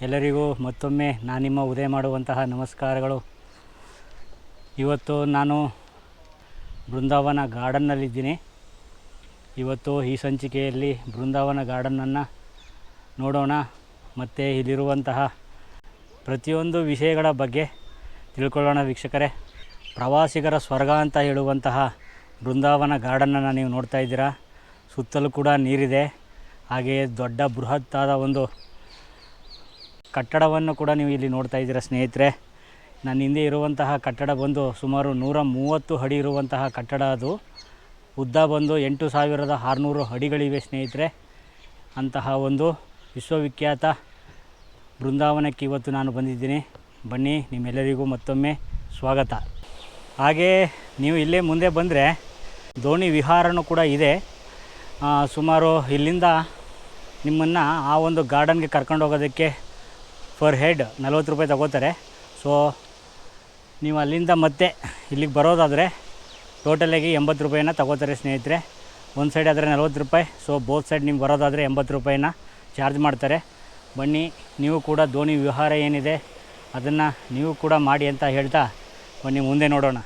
ಎಲ್ಲರಿಗೂ ಮತ್ತೊಮ್ಮೆ ನಾನು ನಿಮ್ಮ ಉದಯ ಮಾಡುವಂತಹ ನಮಸ್ಕಾರಗಳು. ಇವತ್ತು ನಾನು ಬೃಂದಾವನ ಗಾರ್ಡನ್ನಲ್ಲಿದ್ದೀನಿ. ಇವತ್ತು ಈ ಸಂಚಿಕೆಯಲ್ಲಿ ಬೃಂದಾವನ ಗಾರ್ಡನನ್ನು ನೋಡೋಣ. ಮತ್ತು ಇಲ್ಲಿರುವಂತಹ ಪ್ರತಿಯೊಂದು ವಿಷಯಗಳ ಬಗ್ಗೆ ತಿಳ್ಕೊಳ್ಳೋಣ ವೀಕ್ಷಕರೇ. ಪ್ರವಾಸಿಗರ ಸ್ವರ್ಗ ಅಂತ ಹೇಳುವಂತಹ ಬೃಂದಾವನ ಗಾರ್ಡನನ್ನು ನೀವು ನೋಡ್ತಾ ಇದ್ದೀರಾ. ಸುತ್ತಲೂ ಕೂಡ ನೀರಿದೆ. ಹಾಗೆಯೇ ದೊಡ್ಡ ಬೃಹತ್ತಾದ ಒಂದು ಕಟ್ಟಡವನ್ನು ಕೂಡ ನೀವು ಇಲ್ಲಿ ನೋಡ್ತಾ ಇದ್ದೀರಾ ಸ್ನೇಹಿತರೆ. ನನ್ನ ಹಿಂದೆ ಇರುವಂತಹ ಕಟ್ಟಡ ಬಂದು ಸುಮಾರು ನೂರ ಮೂವತ್ತು ಅಡಿ ಇರುವಂತಹ ಕಟ್ಟಡ ಅದು. ಉದ್ದ ಬಂದು ಎಂಟು ಸಾವಿರದ ಆರುನೂರು ಅಡಿಗಳಿವೆ ಸ್ನೇಹಿತರೆ. ಅಂತಹ ಒಂದು ವಿಶ್ವವಿಖ್ಯಾತ ಬೃಂದಾವನಕ್ಕೆ ಇವತ್ತು ನಾನು ಬಂದಿದ್ದೀನಿ. ಬನ್ನಿ, ನಿಮ್ಮೆಲ್ಲರಿಗೂ ಮತ್ತೊಮ್ಮೆ ಸ್ವಾಗತ. ಹಾಗೇ ನೀವು ಇಲ್ಲೇ ಮುಂದೆ ಬಂದರೆ ದೋಣಿ ವಿಹಾರನೂ ಕೂಡ ಇದೆ. ಸುಮಾರು ಇಲ್ಲಿಂದ ನಿಮ್ಮನ್ನು ಆ ಒಂದು ಗಾರ್ಡನ್ಗೆ ಕರ್ಕೊಂಡು ಹೋಗೋದಕ್ಕೆ ಫರ್ ಹೆಡ್ ನಲ್ವತ್ತು ರೂಪಾಯಿ ತಗೋತಾರೆ. ಸೊ ನೀವು ಅಲ್ಲಿಂದ ಮತ್ತೆ ಇಲ್ಲಿಗೆ ಬರೋದಾದರೆ ಟೋಟಲಾಗಿ ಎಂಬತ್ತು ರೂಪಾಯಿನ ತಗೋತಾರೆ ಸ್ನೇಹಿತರೆ. ಒಂದು ಸೈಡ್ ಆದರೆ ನಲ್ವತ್ತು ರೂಪಾಯಿ ಸೊ ಬೋತ್ ಸೈಡ್ ನಿಮ್ಗೆ ಬರೋದಾದರೆ ಎಂಬತ್ತು ರೂಪಾಯಿನ ಚಾರ್ಜ್ ಮಾಡ್ತಾರೆ. ಬನ್ನಿ, ನೀವು ಕೂಡ ದೋಣಿ ವಿಹಾರ ಏನಿದೆ ಅದನ್ನು ನೀವು ಕೂಡ ಮಾಡಿ ಅಂತ ಹೇಳ್ತಾ ಬನ್ನಿ, ಮುಂದೆ ನೋಡೋಣ.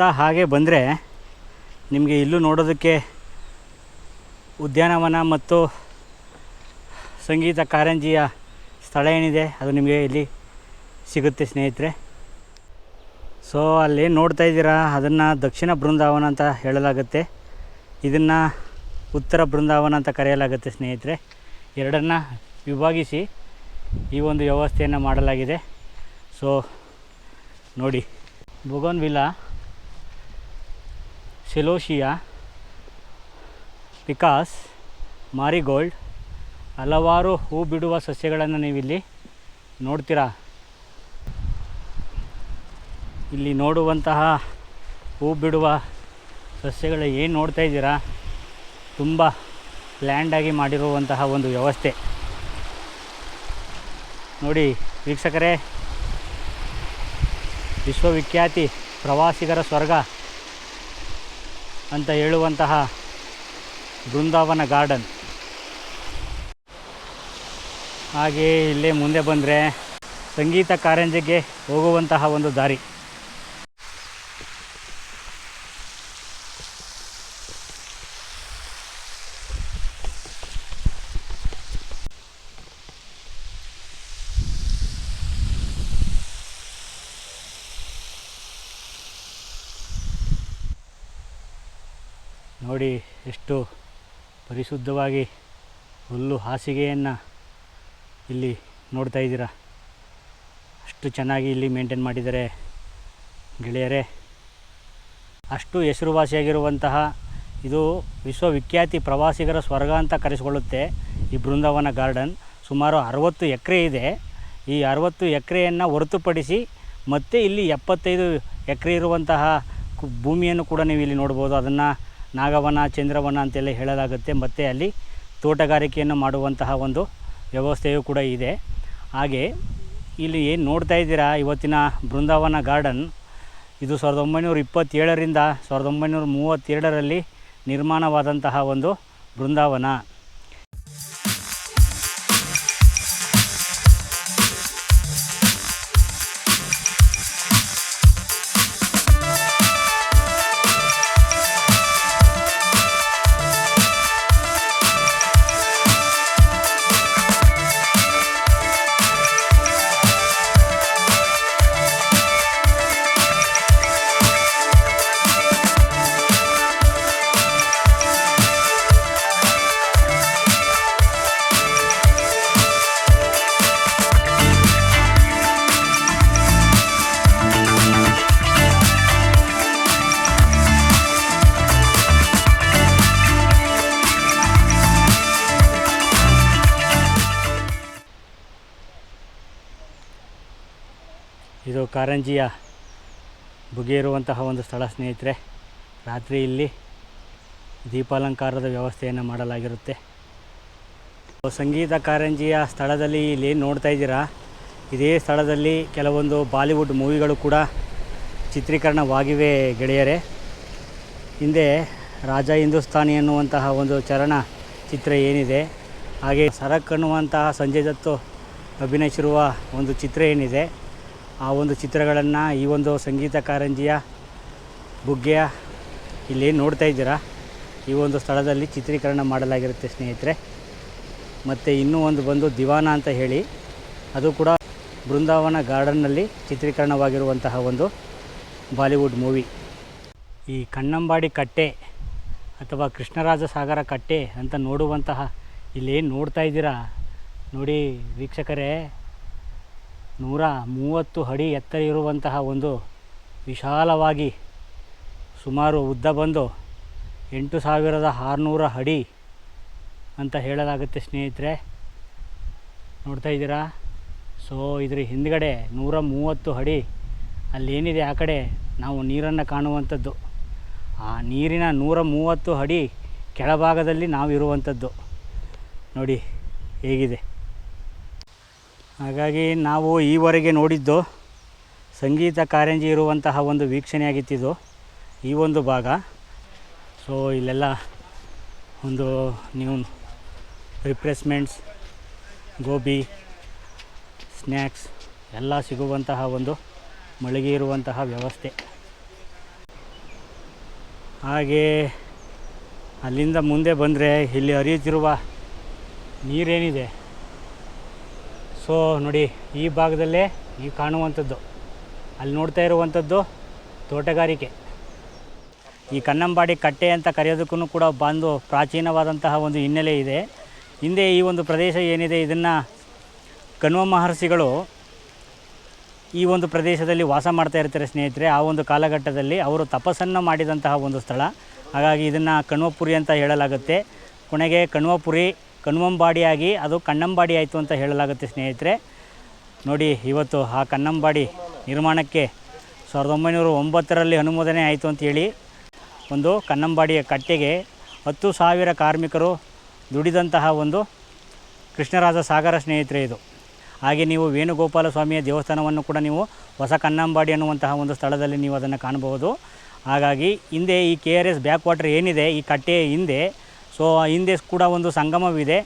ಅಲ್ಲಿಂದ ಹಾಗೆ ಬಂದರೆ ನಿಮಗೆ ಇಲ್ಲೂ ನೋಡೋದಕ್ಕೆ ಉದ್ಯಾನವನ ಮತ್ತು ಸಂಗೀತ ಕಾರಂಜಿಯ ಸ್ಥಳ ಏನಿದೆ ಅದು ನಿಮಗೆ ಇಲ್ಲಿ ಸಿಗುತ್ತೆ ಸ್ನೇಹಿತರೆ. ಸೊ ಅಲ್ಲಿ ನೋಡ್ತಾ ಇದ್ದೀರಾ? ಅದನ್ನು ದಕ್ಷಿಣ ಬೃಂದಾವನ ಅಂತ ಹೇಳಲಾಗುತ್ತೆ. ಇದನ್ನು ಉತ್ತರ ಬೃಂದಾವನ ಅಂತ ಕರೆಯಲಾಗುತ್ತೆ ಸ್ನೇಹಿತರೆ. ಎರಡನ್ನು ವಿಭಾಗಿಸಿ ಈ ಒಂದು ವ್ಯವಸ್ಥೆಯನ್ನು ಮಾಡಲಾಗಿದೆ. ಸೊ ನೋಡಿ. ಬೊಗೋನ್ ವಿಲಾ ಸೆಲೋಶಿಯಾ ಪಿಕಾಸ್, ಮಾರಿಗೋಲ್ಡ್, ಹಲವಾರು ಹೂ ಬಿಡುವ ಸಸ್ಯಗಳನ್ನು ನೀವಿಲ್ಲಿ ನೋಡ್ತೀರಾ? ಇಲ್ಲಿ ನೋಡುವಂತಹ ಹೂ ಬಿಡುವ ಸಸ್ಯಗಳು ಏನು ನೋಡ್ತಾ ಇದ್ದೀರಾ? ತುಂಬ ಪ್ಲ್ಯಾಂಡಾಗಿ ಮಾಡಿರುವಂತಹ ಒಂದು ವ್ಯವಸ್ಥೆ. ನೋಡಿ, ವೀಕ್ಷಕರೇ, ವಿಶ್ವವಿಖ್ಯಾತಿ ಪ್ರವಾಸಿಗರ ಸ್ವರ್ಗ. ಅಂತ ಹೇಳುವಂತಹ ಬೃಂದಾವನ ಗಾರ್ಡನ್. ಹಾಗೆ ಇಲ್ಲೇ ಮುಂದೆ ಬಂದರೆ ಸಂಗೀತ ಕಾರಂಜಿಗೆ ಹೋಗುವಂತಹ ಒಂದು ದಾರಿ. ನೋಡಿ ಎಷ್ಟು ಪರಿಶುದ್ಧವಾಗಿ ಹುಲ್ಲು ಹಾಸಿಗೆಯನ್ನು ಇಲ್ಲಿ ನೋಡ್ತಾ ಇದ್ದೀರಾ. ಅಷ್ಟು ಚೆನ್ನಾಗಿ ಇಲ್ಲಿ ಮೇಂಟೈನ್ ಮಾಡಿದ್ದಾರೆ ಗೆಳೆಯರೇ. ಅಷ್ಟು ಹೆಸರುವಾಸಿಯಾಗಿರುವಂತಹ ಇದು ವಿಶ್ವವಿಖ್ಯಾತಿ ಪ್ರವಾಸಿಗರ ಸ್ವರ್ಗ ಅಂತ ಕರೆಸಿಕೊಳ್ಳುತ್ತೆ ಈ ಬೃಂದಾವನ ಗಾರ್ಡನ್. ಸುಮಾರು ಅರವತ್ತು ಎಕರೆ ಇದೆ. ಈ ಅರವತ್ತು ಎಕರೆಯನ್ನು ಹೊರತುಪಡಿಸಿ ಮತ್ತೆ ಇಲ್ಲಿ ಎಪ್ಪತ್ತೈದು ಎಕರೆ ಇರುವಂತಹ ಭೂಮಿಯನ್ನು ಕೂಡ ನೀವು ಇಲ್ಲಿ ನೋಡ್ಬೋದು. ಅದನ್ನು ನಾಗವನ, ಚಂದ್ರವನ ಅಂತೆಲ್ಲ ಹೇಳಲಾಗುತ್ತೆ. ಮತ್ತು ಅಲ್ಲಿ ತೋಟಗಾರಿಕೆಯನ್ನು ಮಾಡುವಂತಹ ಒಂದು ವ್ಯವಸ್ಥೆಯೂ ಕೂಡ ಇದೆ. ಹಾಗೆ ಇಲ್ಲಿ ಏನು ನೋಡ್ತಾ ಇದ್ದೀರಾ? ಇವತ್ತಿನ ಬೃಂದಾವನ ಗಾರ್ಡನ್ ಇದು ಸಾವಿರದ ಒಂಬೈನೂರ ಇಪ್ಪತ್ತೇಳರಿಂದ ಸಾವಿರದ ಒಂಬೈನೂರ ಮೂವತ್ತೆರಡರಲ್ಲಿ ನಿರ್ಮಾಣವಾದಂತಹ ಒಂದು ಬೃಂದಾವನ. ಇದು ಕಾರಂಜಿಯ ಬುಗೆ ಇರುವಂತಹ ಒಂದು ಸ್ಥಳ, ಸ್ನೇಹಿತರೆ. ರಾತ್ರಿ ಇಲ್ಲಿ ದೀಪಾಲಂಕಾರದ ವ್ಯವಸ್ಥೆಯನ್ನು ಮಾಡಲಾಗಿರುತ್ತೆ. ಸಂಗೀತ ಕಾರಂಜಿಯ ಸ್ಥಳದಲ್ಲಿ ಇಲ್ಲಿ ನೋಡ್ತಾ ಇದ್ದೀರಾ? ಇದೇ ಸ್ಥಳದಲ್ಲಿ ಕೆಲವೊಂದು ಬಾಲಿವುಡ್ ಮೂವಿಗಳು ಕೂಡ ಚಿತ್ರೀಕರಣವಾಗಿವೆ ಗೆಳೆಯರೆ. ಹಿಂದೆ ರಾಜ ಹಿಂದೂಸ್ತಾನಿ ಅನ್ನುವಂತಹ ಒಂದು ಚರಣ ಚಿತ್ರ ಏನಿದೆ, ಹಾಗೆ ಸರಕ್ ಅನ್ನುವಂತಹ ಸಂಜಯ್ ದತ್ತು ಅಭಿನಯಿಸಿರುವ ಒಂದು ಚಿತ್ರ ಏನಿದೆ. ಆ ಒಂದು ಚಿತ್ರಗಳನ್ನು ಈ ಒಂದು ಸಂಗೀತ ಕಾರಂಜಿಯ ಬುಗ್ಗೆಯ ಇಲ್ಲಿ ನೋಡ್ತಾ ಇದ್ದೀರಾ? ಈ ಒಂದು ಸ್ಥಳದಲ್ಲಿ ಚಿತ್ರೀಕರಣ ಮಾಡಲಾಗಿರುತ್ತೆ ಸ್ನೇಹಿತರೆ. ಮತ್ತು ಇನ್ನೂ ಒಂದು ಬಂದು ದಿವಾನ ಅಂತ ಹೇಳಿ, ಅದು ಕೂಡ ಬೃಂದಾವನ ಗಾರ್ಡನ್ನಲ್ಲಿ ಚಿತ್ರೀಕರಣವಾಗಿರುವಂತಹ ಒಂದು ಬಾಲಿವುಡ್ ಮೂವಿ. ಈ ಕಣ್ಣಂಬಾಡಿ ಕಟ್ಟೆ ಅಥವಾ ಕೃಷ್ಣರಾಜ ಸಾಗರ ಕಟ್ಟೆ ಅಂತ ನೋಡುವಂತಹ ಇಲ್ಲೇನು ನೋಡ್ತಾ ಇದ್ದೀರಾ? ನೋಡಿ ವೀಕ್ಷಕರೇ ನೂರ ಮೂವತ್ತು ಅಡಿ ಎತ್ತರ ಇರುವಂತಹ ಒಂದು ವಿಶಾಲವಾಗಿ ಸುಮಾರು ಉದ್ದ ಬಂದು ಎಂಟು ಸಾವಿರದ ಆರುನೂರ ಅಡಿ ಅಂತ ಹೇಳಲಾಗುತ್ತೆ ಸ್ನೇಹಿತರೆ. ನೋಡ್ತಾ ಇದ್ದೀರಾ? ಸೊ ಇದ್ರ ಹಿಂದ್ಗಡೆ ನೂರ ಮೂವತ್ತು ಅಡಿ ಅಲ್ಲೇನಿದೆ? ಆ ಕಡೆ ನಾವು ನೀರನ್ನು ಕಾಣುವಂಥದ್ದು. ಆ ನೀರಿನ ನೂರ ಮೂವತ್ತು ಅಡಿ ಕೆಳಭಾಗದಲ್ಲಿ ನಾವು ಇರುವಂಥದ್ದು ನೋಡಿ, ಹೇಗಿದೆ? ಹಾಗಾಗಿ ನಾವು ಈವರೆಗೆ ನೋಡಿದ್ದು ಸಂಗೀತ ಕಾರಂಜಿ ಇರುವಂತಹ ಒಂದು ವೀಕ್ಷಣೆಯಾಗಿತ್ತಿದ್ದು ಈ ಒಂದು ಭಾಗ. ಸೊ ಇಲ್ಲೆಲ್ಲ ಒಂದು ನೀವು ರಿಫ್ರೆಶ್ಮೆಂಟ್ಸ್ ಗೋಬಿ ಸ್ನ್ಯಾಕ್ಸ್ ಎಲ್ಲ ಸಿಗುವಂತಹ ಒಂದು ಮಳಿಗೆ ಇರುವಂತಹ ವ್ಯವಸ್ಥೆ. ಹಾಗೆ ಅಲ್ಲಿಂದ ಮುಂದೆ ಬಂದರೆ ಇಲ್ಲಿ ಹರಿಯುತ್ತಿರುವ ನೀರೇನಿದೆ? ಸೊ ನೋಡಿ, ಈ ಭಾಗದಲ್ಲೇ ಈ ಕಾಣುವಂಥದ್ದು. ಅಲ್ಲಿ ನೋಡ್ತಾ ಇರುವಂಥದ್ದು ತೋಟಗಾರಿಕೆ. ಈ ಕನ್ನಂಬಾಡಿ ಕಟ್ಟೆ ಅಂತ ಕರೆಯೋದಕ್ಕೂ ಕೂಡ ಬಂದು ಪ್ರಾಚೀನವಾದಂತಹ ಒಂದು ಹಿನ್ನೆಲೆ ಇದೆ. ಹಿಂದೆ ಈ ಒಂದು ಪ್ರದೇಶ ಏನಿದೆ, ಇದನ್ನು ಕಣ್ವ ಮಹರ್ಷಿಗಳು ಈ ಒಂದು ಪ್ರದೇಶದಲ್ಲಿ ವಾಸ ಮಾಡ್ತಾ ಇರ್ತಾರೆ ಸ್ನೇಹಿತರೆ. ಆ ಒಂದು ಕಾಲಘಟ್ಟದಲ್ಲಿ ಅವರು ತಪಸ್ಸನ್ನು ಮಾಡಿದಂತಹ ಒಂದು ಸ್ಥಳ. ಹಾಗಾಗಿ ಇದನ್ನು ಕಣ್ವಪುರಿ ಅಂತ ಹೇಳಲಾಗುತ್ತೆ. ಕೊನೆಗೆ ಕಣ್ವಪುರಿ ಕಣ್ವಂಬಾಡಿಯಾಗಿ, ಅದು ಕಣ್ಣಂಬಾಡಿ ಆಯಿತು ಅಂತ ಹೇಳಲಾಗುತ್ತೆ ಸ್ನೇಹಿತರೆ. ನೋಡಿ, ಇವತ್ತು ಆ ಕಣ್ಣಂಬಾಡಿ ನಿರ್ಮಾಣಕ್ಕೆ ಸಾವಿರದ ಒಂಬೈನೂರ ಒಂಬತ್ತರಲ್ಲಿ ಅನುಮೋದನೆ ಆಯಿತು ಅಂತೇಳಿ ಒಂದು ಕನ್ನಂಬಾಡಿಯ ಕಟ್ಟೆಗೆ ಹತ್ತು ಸಾವಿರ ಕಾರ್ಮಿಕರು ದುಡಿದಂತಹ ಒಂದು ಕೃಷ್ಣರಾಜ ಸಾಗರ ಸ್ನೇಹಿತರೆ ಇದು. ಹಾಗೆ ನೀವು ವೇಣುಗೋಪಾಲ ಸ್ವಾಮಿಯ ದೇವಸ್ಥಾನವನ್ನು ಕೂಡ ನೀವು ಹೊಸ ಕನ್ನಂಬಾಡಿ ಅನ್ನುವಂತಹ ಒಂದು ಸ್ಥಳದಲ್ಲಿ ನೀವು ಅದನ್ನು ಕಾಣಬಹುದು. ಹಾಗಾಗಿ ಹಿಂದೆ ಈ K R S backwater ಏನಿದೆ, ಈ ಕಟ್ಟೆಯ ಹಿಂದೆ ಸೊ ಹಿಂದೆ ಕೂಡ ಒಂದು ಸಂಗಮವಿದೆ.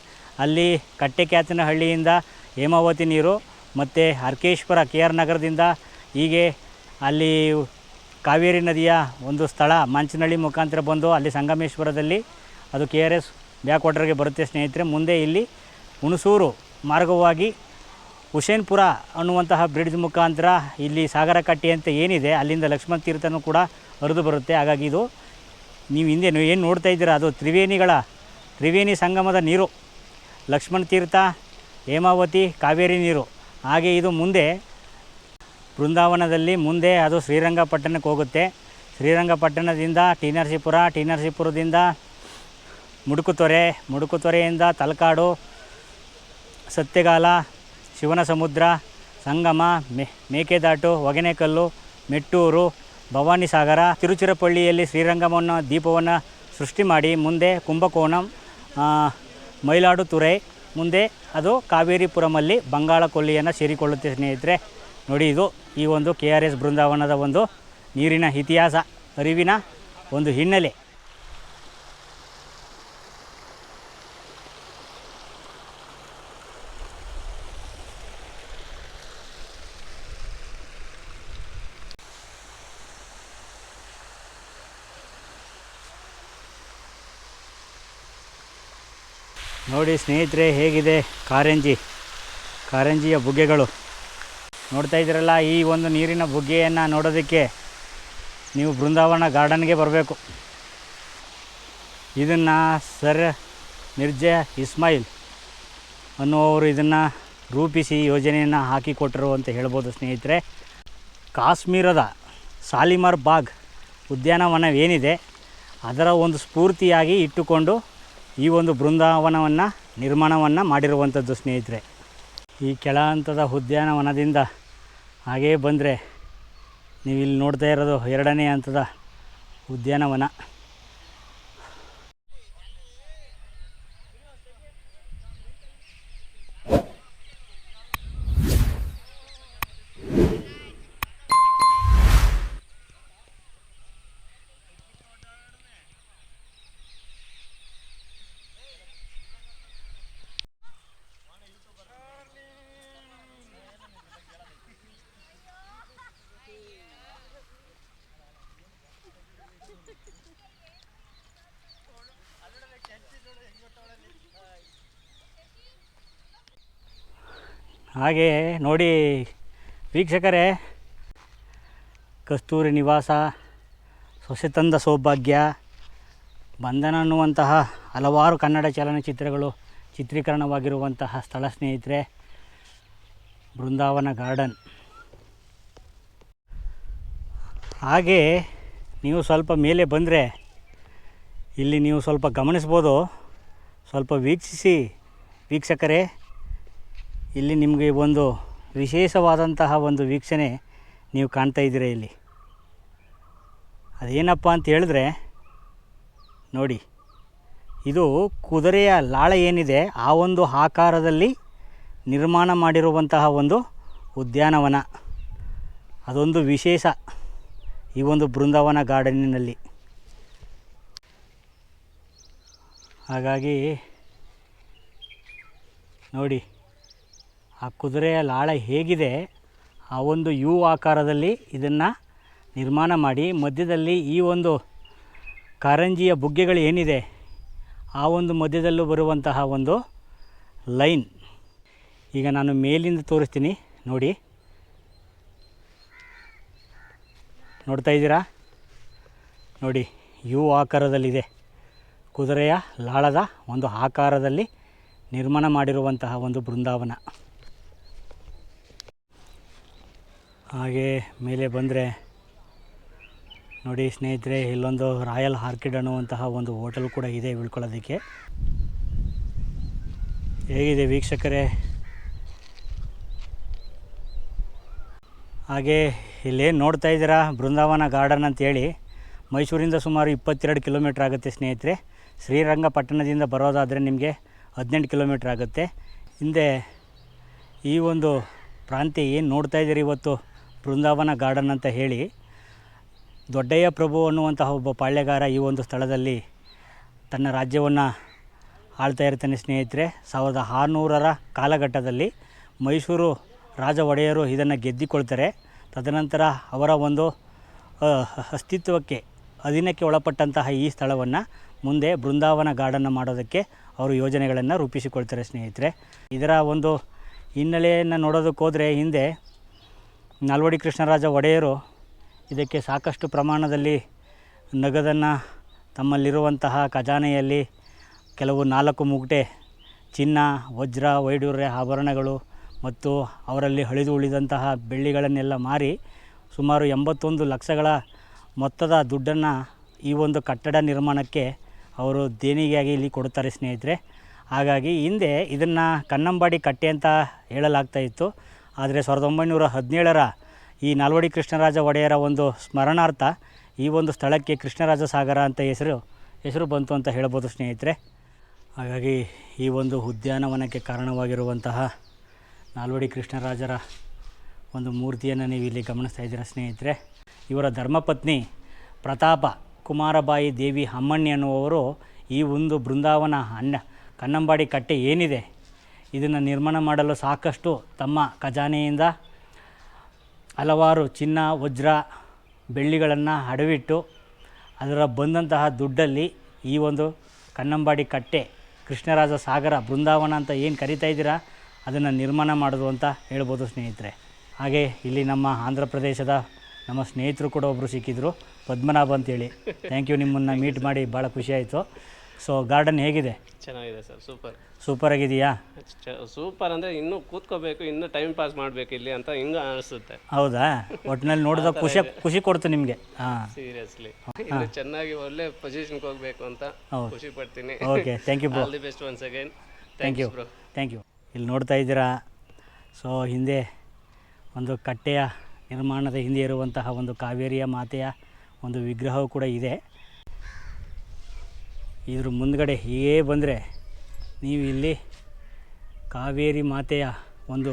ಅಲ್ಲಿ ಕಟ್ಟೆ ಕ್ಯಾತನಹಳ್ಳಿಯಿಂದ ಹೇಮಾವತಿ ನೀರು ಮತ್ತು ಹರ್ಕೇಶ್ವರ ಕೆ ಆರ್ ನಗರದಿಂದ ಹೀಗೆ ಅಲ್ಲಿ ಕಾವೇರಿ ನದಿಯ ಒಂದು ಸ್ಥಳ ಮಂಚನಹಳ್ಳಿ ಮುಖಾಂತರ ಬಂದು ಅಲ್ಲಿ ಸಂಗಮೇಶ್ವರದಲ್ಲಿ ಅದು ಕೆ ಆರ್ ಎಸ್ ಬ್ಯಾಕ್ ವಾಟರ್ಗೆ ಬರುತ್ತೆ ಸ್ನೇಹಿತರೆ. ಮುಂದೆ ಇಲ್ಲಿ ಹುಣಸೂರು ಮಾರ್ಗವಾಗಿ ಹುಸೇನ್ಪುರ ಅನ್ನುವಂತಹ ಬ್ರಿಡ್ಜ್ ಮುಖಾಂತರ ಇಲ್ಲಿ ಸಾಗರ ಕಟ್ಟಿ ಅಂತ ಏನಿದೆ, ಅಲ್ಲಿಂದ ಲಕ್ಷ್ಮಣ ತೀರ್ಥನೂ ಕೂಡ ಹರಿದು ಬರುತ್ತೆ. ಹಾಗಾಗಿ ಇದು ನೀವು ಹಿಂದೆ ಏನು ನೋಡ್ತಾ ಇದ್ದೀರಾ? ಅದು ತ್ರಿವೇಣಿಗಳ, ತ್ರಿವೇಣಿ ಸಂಗಮದ ನೀರು. ಲಕ್ಷ್ಮಣ ತೀರ್ಥ, ಹೇಮಾವತಿ, ಕಾವೇರಿ ನೀರು. ಹಾಗೆ ಇದು ಮುಂದೆ, ಬೃಂದಾವನದಲ್ಲಿ ಮುಂದೆ ಅದು ಶ್ರೀರಂಗಪಟ್ಟಣಕ್ಕೆ ಹೋಗುತ್ತೆ. ಶ್ರೀರಂಗಪಟ್ಟಣದಿಂದ ಟಿ ನರಸೀಪುರ ಟಿ ನರಸೀಪುರದಿಂದ ಮುಡುಕುತೊರೆ ಮುಡುಕುತೊರೆಯಿಂದ ತಲಕಾಡು, ಸತ್ಯಗಾಲ ಶಿವನ ಸಮುದ್ರ ಸಂಗಮ ಮೇಕೆದಾಟು ಹೊಗೆನೆಕಲ್ಲು ಮೆಟ್ಟೂರು ಭವಾನಿ ಸಾಗರ, ತಿರುಚಿರಪಳ್ಳಿಯಲ್ಲಿ ಶ್ರೀರಂಗಮವನ್ನು ದೀಪವನ್ನು ಸೃಷ್ಟಿ ಮಾಡಿ, ಮುಂದೆ ಕುಂಭಕೋಣಂ ಮೈಲಾಡು ಮೈಲಾಡುತುರೈ, ಮುಂದೆ ಅದು ಕಾವೇರಿಪುರಮಲ್ಲಿ ಬಂಗಾಳ ಕೊಲ್ಲಿಯನ್ನು ಸೇರಿಕೊಳ್ಳುತ್ತೆ ಸ್ನೇಹಿತರೆ. ನೋಡಿ ಇದು ಈ ಒಂದು ಕೆ ಆರ್ ಎಸ್ ಬೃಂದಾವನದ ಒಂದು ನೀರಿನ ಇತಿಹಾಸ, ಅರಿವಿನ ಒಂದು ಹಿನ್ನೆಲೆ. ನೋಡಿ ಸ್ನೇಹಿತರೆ, ಹೇಗಿದೆ ಕಾರಂಜಿ? ಕಾರಂಜಿಯ ಬುಗ್ಗೆಗಳು. ನೋಡ್ತಾ ಇದ್ದೀರಲ್ಲ, ಈ ಒಂದು ನೀರಿನ ಬುಗ್ಗೆಯನ್ನು ನೋಡೋದಕ್ಕೆ ನೀವು ಬೃಂದಾವನ ಗಾರ್ಡನ್ಗೆ ಬರಬೇಕು. ಇದನ್ನು ಸರ್ ನಿರ್ಜಯ ಇಸ್ಮಾಯಿಲ್ ಅನ್ನುವರು ಇದನ್ನು ರೂಪಿಸಿ ಯೋಜನೆಯನ್ನು ಹಾಕಿಕೊಟ್ಟರು ಅಂತ ಹೇಳ್ಬೋದು ಸ್ನೇಹಿತರೆ. ಕಾಶ್ಮೀರದ ಸಾಲಿಮಾರ್ ಬಾಗ್ ಉದ್ಯಾನವನವೇನಿದೆ, ಅದರ ಒಂದು ಸ್ಫೂರ್ತಿಯಾಗಿ ಇಟ್ಟುಕೊಂಡು ಈ ಒಂದು ಬೃಂದಾವನವನ್ನು, ನಿರ್ಮಾಣವನ್ನು ಮಾಡಿರುವಂಥದ್ದು ಸ್ನೇಹಿತರೆ. ಈ ಕೆಳ ಹಂತದ ಉದ್ಯಾನವನದಿಂದ ಹಾಗೇ ಬಂದರೆ ನೀವು ಇಲ್ಲಿ ನೋಡ್ತಾ ಇರೋದು ಎರಡನೇ ಹಂತದ ಉದ್ಯಾನವನ. ಹಾಗೆ ನೋಡಿ ವೀಕ್ಷಕರೇ, ಕಸ್ತೂರಿ ನಿವಾಸ ಸೊಸೆತಂದ ಸೌಭಾಗ್ಯ, ಬಂಧನ ಅನ್ನುವಂತಹ ಹಲವಾರು ಕನ್ನಡ ಚಲನಚಿತ್ರಗಳು ಚಿತ್ರೀಕರಣವಾಗಿರುವಂತಹ ಸ್ಥಳ ಸ್ನೇಹಿತರೆ, ಬೃಂದಾವನ ಗಾರ್ಡನ್. ಹಾಗೆ ನೀವು ಸ್ವಲ್ಪ ಮೇಲೆ ಬಂದರೆ ಇಲ್ಲಿ ನೀವು ಸ್ವಲ್ಪ ಗಮನಿಸ್ಬೋದು. ಸ್ವಲ್ಪ ವೀಕ್ಷಿಸಿ ವೀಕ್ಷಕರೇ ಇಲ್ಲಿ ನಿಮಗೆ ಒಂದು ವಿಶೇಷವಾದಂತಹ ಒಂದು ವೀಕ್ಷಣೆ ನೀವು ಕಾಣ್ತಾ ಇದ್ದೀರ ಇಲ್ಲಿ. ಅದೇನಪ್ಪ ಅಂತ ಹೇಳಿದ್ರೆ, ನೋಡಿ, ಇದು ಕುದುರೆಯ ಲಾಳ ಏನಿದೆ, ಆ ಒಂದು ಆಕಾರದಲ್ಲಿ ನಿರ್ಮಾಣ ಮಾಡಿರುವಂತಹ ಒಂದು ಉದ್ಯಾನವನ. ಅದೊಂದು ವಿಶೇಷ ಈ ಒಂದು ಬೃಂದಾವನ ಗಾರ್ಡನ್ನಿನಲ್ಲಿ ಹಾಗಾಗಿ, ನೋಡಿ ಆ ಕುದುರೆಯ ಲಾಳ ಹೇಗಿದೆ? ಆ ಒಂದು ಯು ಆಕಾರದಲ್ಲಿ ಇದನ್ನು ನಿರ್ಮಾಣ ಮಾಡಿ, ಮಧ್ಯದಲ್ಲಿ ಈ ಒಂದು ಕಾರಂಜಿಯ ಬುಗ್ಗೆಗಳು ಏನಿದೆ? ಆ ಒಂದು ಮಧ್ಯದಲ್ಲೂ ಬರುವಂತಹ ಒಂದು ಲೈನ್. ಈಗ ನಾನು ಮೇಲಿಂದ ತೋರಿಸ್ತೀನಿ, ನೋಡಿ. ನೋಡ್ತಾ ಇದ್ದೀರಾ? ನೋಡಿ, ಯು ಆಕಾರದಲ್ಲಿದೆ. ಕುದುರೆಯ ಲಾಳದ ಒಂದು ಆಕಾರದಲ್ಲಿ ನಿರ್ಮಾಣ ಮಾಡಿರುವಂತಹ ಒಂದು ಬೃಂದಾವನ. ಹಾಗೆ ಮೇಲೆ ಬಂದರೆ ನೋಡಿ ಸ್ನೇಹಿತರೆ, ಇಲ್ಲೊಂದು ರಾಯಲ್ ಆರ್ಕಿಡ್ ಅನ್ನುವಂತಹ ಒಂದು ಹೋಟೆಲ್ ಕೂಡ ಇದೆ ಉಳ್ಕೊಳ್ಳೋದಕ್ಕೆ. ಹೇಗಿದೆ ವೀಕ್ಷಕರೇ? ಹಾಗೆ ಇಲ್ಲೇನು ನೋಡ್ತಾ ಇದ್ದೀರಾ? ಬೃಂದಾವನ ಗಾರ್ಡನ್ ಅಂತೇಳಿ ಮೈಸೂರಿಂದ ಸುಮಾರು ಇಪ್ಪತ್ತೆರಡು ಕಿಲೋಮೀಟ್ರ್ ಆಗುತ್ತೆ ಸ್ನೇಹಿತರೆ. ಶ್ರೀರಂಗಪಟ್ಟಣದಿಂದ ಬರೋದಾದರೆ ನಿಮಗೆ ಹದಿನೆಂಟು ಕಿಲೋಮೀಟ್ರ್ ಆಗುತ್ತೆ. ಹಿಂದೆ ಈ ಒಂದು ಪ್ರಾಂತ್ಯ ಏನು ನೋಡ್ತಾ ಇದ್ದೀರಿ ಇವತ್ತು? ಬೃಂದಾವನ ಗಾರ್ಡನ್ ಅಂತ ಹೇಳಿ ದೊಡ್ಡಯ್ಯ ಪ್ರಭು ಅನ್ನುವಂತಹ ಒಬ್ಬ ಪಾಳ್ಯಗಾರ ಈ ಒಂದು ಸ್ಥಳದಲ್ಲಿ ತನ್ನ ರಾಜ್ಯವನ್ನು ಆಳ್ತಾ ಇರ್ತಾನೆ ಸ್ನೇಹಿತರೆ. ಸಾವಿರದ ಆರುನೂರರ ಕಾಲಘಟ್ಟದಲ್ಲಿ ಮೈಸೂರು ರಾಜ ಒಡೆಯರು ಇದನ್ನು ಗೆದ್ದಿಕೊಳ್ತಾರೆ. ತದನಂತರ ಅವರ ಒಂದು ಅಸ್ತಿತ್ವಕ್ಕೆ, ಅಧೀನಕ್ಕೆ ಒಳಪಟ್ಟಂತಹ ಈ ಸ್ಥಳವನ್ನು ಮುಂದೆ ಬೃಂದಾವನ ಗಾರ್ಡನ್ನ ಮಾಡೋದಕ್ಕೆ ಅವರು ಯೋಜನೆಗಳನ್ನು ರೂಪಿಸಿಕೊಳ್ತಾರೆ ಸ್ನೇಹಿತರೆ. ಇದರ ಒಂದು ಹಿನ್ನೆಲೆಯನ್ನು ನೋಡೋದಕ್ಕೆ ಹೋದರೆ ಹಿಂದೆ ನಾಲ್ವಡಿ ಕೃಷ್ಣರಾಜ ಒಡೆಯರು ಇದಕ್ಕೆ ಸಾಕಷ್ಟು ಪ್ರಮಾಣದಲ್ಲಿ ನಗದನ್ನು ತಮ್ಮಲ್ಲಿರುವಂತಹ ಖಜಾನೆಯಲ್ಲಿ ಕೆಲವು ನಾಲ್ಕು ಮುಗಟೆ ಚಿನ್ನ, ವಜ್ರ ವೈಡೂರ್ಯ ಆಭರಣಗಳು ಮತ್ತು ಅವರಲ್ಲಿ ಹಳಿದು ಉಳಿದಂತಹ ಬೆಳ್ಳಿಗಳನ್ನೆಲ್ಲ ಮಾರಿ ಸುಮಾರು ಎಂಬತ್ತೊಂದು ಲಕ್ಷಗಳ ಮೊತ್ತದ ದುಡ್ಡನ್ನು ಈ ಒಂದು ಕಟ್ಟಡ ನಿರ್ಮಾಣಕ್ಕೆ ಅವರು ದೇಣಿಗೆಯಾಗಿ ಇಲ್ಲಿ ಕೊಡುತ್ತಾರೆ ಸ್ನೇಹಿತರೆ. ಹಾಗಾಗಿ ಹಿಂದೆ ಇದನ್ನು ಕನ್ನಂಬಾಡಿ ಕಟ್ಟೆ ಅಂತ ಹೇಳಲಾಗ್ತಾ ಇತ್ತು. ಆದರೆ ಸಾವಿರದ ಒಂಬೈನೂರ ಹದಿನೇಳರ ಈ ನಾಲ್ವಡಿ ಕೃಷ್ಣರಾಜ ಒಡೆಯರ ಒಂದು ಸ್ಮರಣಾರ್ಥ ಈ ಒಂದು ಸ್ಥಳಕ್ಕೆ ಕೃಷ್ಣರಾಜ ಸಾಗರ ಅಂತ ಹೆಸರು ಹೆಸರು ಬಂತು ಅಂತ ಹೇಳ್ಬೋದು ಸ್ನೇಹಿತರೆ. ಹಾಗಾಗಿ ಈ ಒಂದು ಉದ್ಯಾನವನಕ್ಕೆ ಕಾರಣವಾಗಿರುವಂತಹ ನಾಲ್ವಡಿ ಕೃಷ್ಣರಾಜರ ಒಂದು ಮೂರ್ತಿಯನ್ನು ನೀವು ಇಲ್ಲಿ ಗಮನಿಸ್ತಾ ಇದ್ದೀರ ಸ್ನೇಹಿತರೆ. ಇವರ ಧರ್ಮಪತ್ನಿ ಪ್ರತಾಪ ಕುಮಾರಬಾಯಿ ದೇವಿ ಅಮ್ಮಣ್ಣಿ ಅನ್ನುವವರು ಈ ಒಂದು ಬೃಂದಾವನ ಅನ್ನ ಕನ್ನಂಬಾಡಿ ಕಟ್ಟೆ ಏನಿದೆ ಇದನ್ನು ನಿರ್ಮಾಣ ಮಾಡಲು ಸಾಕಷ್ಟು ತಮ್ಮ ಖಜಾನೆಯಿಂದ ಹಲವಾರು ಚಿನ್ನ ವಜ್ರ ಬೆಳ್ಳಿಗಳನ್ನು ಅಡವಿಟ್ಟು ಅದರ ಬಂದಂತಹ ದುಡ್ಡಲ್ಲಿ ಈ ಒಂದು ಕನ್ನಂಬಾಡಿ ಕಟ್ಟೆ ಕೃಷ್ಣರಾಜ ಸಾಗರ ಬೃಂದಾವನ ಅಂತ ಏನು ಕರಿತಾ ಇದ್ದೀರಾ? ಅದನ್ನು ನಿರ್ಮಾಣ ಮಾಡೋದು ಅಂತ ಹೇಳ್ಬೋದು ಸ್ನೇಹಿತರೆ. ಹಾಗೆ ಇಲ್ಲಿ ನಮ್ಮ ಆಂಧ್ರ ಪ್ರದೇಶದ ನಮ್ಮ ಸ್ನೇಹಿತರು ಕೂಡ ಒಬ್ಬರು ಸಿಕ್ಕಿದ್ರು ಪದ್ಮನಾಭ ಅಂತೇಳಿ. ಥ್ಯಾಂಕ್ ಯು ನಿಮ್ಮನ್ನು ಮೀಟ್ ಮಾಡಿ ಭಾಳ ಖುಷಿ ಆಯಿತು. ಸೊ ಗಾರ್ಡನ್ ಹೇಗಿದೆ? ಚೆನ್ನಾಗಿದೆ ಸರ್ ಸೂಪರ್. ಸೂಪರ್ ಆಗಿದೆಯಾ? ಸೂಪರ್ ಅಂದರೆ ಇನ್ನೂ ಕೂತ್ಕೋಬೇಕು ಇನ್ನೂ ಟೈಮ್ ಪಾಸ್ ಮಾಡಬೇಕು ಇಲ್ಲಿ ಅಂತ ಹಿಂಗೆ ಅನಿಸುತ್ತೆ. ಹೌದಾ? ಒಟ್ಟಿನಲ್ಲಿ ನೋಡಿದಾಗ ಖುಷಿ ಖುಷಿ ಕೊಡ್ತು ನಿಮಗೆ. ಹಾಂ. ಸೀರಿಯಸ್ಲಿ ಚೆನ್ನಾಗಿ ಒಳ್ಳೆ ಪೊಸಿಷನ್ಗೆ ಹೋಗ್ಬೇಕು ಅಂತ. ಖುಷಿ ಪಡ್ತೀನಿ. Okay thank you bro all the best once again thank you bro thank you ಇಲ್ಲಿ ನೋಡ್ತಾ ಇದ್ದೀರಾ? ಸೊ ಹಿಂದೆ ಒಂದು ಕಟ್ಟೆಯ ನಿರ್ಮಾಣದ ಹಿಂದೆ ಇರುವಂತಹ ಒಂದು ಕಾವೇರಿಯ ಮಾತೆಯ ಒಂದು ವಿಗ್ರಹವು ಕೂಡ ಇದೆ. ಇದ್ರ ಮುಂದ್ಗಡೆ ಹೀಗೇ ಬಂದರೆ ನೀವು ಇಲ್ಲಿ ಕಾವೇರಿ ಮಾತೆಯ ಒಂದು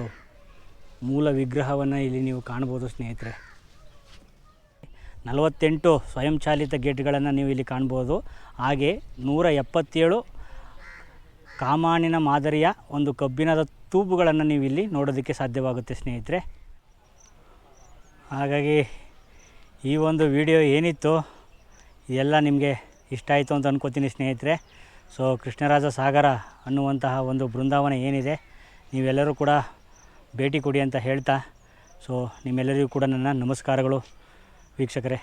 ಮೂಲ ವಿಗ್ರಹವನ್ನು ಇಲ್ಲಿ ನೀವು ಕಾಣ್ಬೋದು, ಸ್ನೇಹಿತರೆ. ನಲವತ್ತೆಂಟು ಸ್ವಯಂಚಾಲಿತ ಗೇಟ್ಗಳನ್ನು ನೀವು ಇಲ್ಲಿ ಕಾಣ್ಬೋದು. ಹಾಗೆ ನೂರ ಎಪ್ಪತ್ತೇಳು ಕಾಮಾನಿನ ಮಾದರಿಯ ಒಂದು ಕಬ್ಬಿಣದ ತೂಪುಗಳನ್ನು ನೀವು ಇಲ್ಲಿ ನೋಡೋದಕ್ಕೆ ಸಾಧ್ಯವಾಗುತ್ತೆ, ಸ್ನೇಹಿತರೆ. ಹಾಗಾಗಿ ಈ ಒಂದು ವಿಡಿಯೋ ಏನಿತ್ತು ಇದೆಲ್ಲ ನಿಮಗೆ ಇಷ್ಟ ಆಯಿತು ಅಂತ ಅಂದ್ಕೋತೀನಿ ಸ್ನೇಹಿತರೆ. ಸೊ ಕೃಷ್ಣರಾಜ ಸಾಗರ ಅನ್ನುವಂತಹ ಒಂದು ಬೃಂದಾವನ ಏನಿದೆ, ನೀವೆಲ್ಲರೂ ಕೂಡ ಭೇಟಿ ಕೊಡಿ ಅಂತ ಹೇಳ್ತಾ. ಸೊ ನಿಮ್ಮೆಲ್ಲರಿಗೂ ಕೂಡ ನನ್ನ ನಮಸ್ಕಾರಗಳು. ವೀಕ್ಷಕರೇ.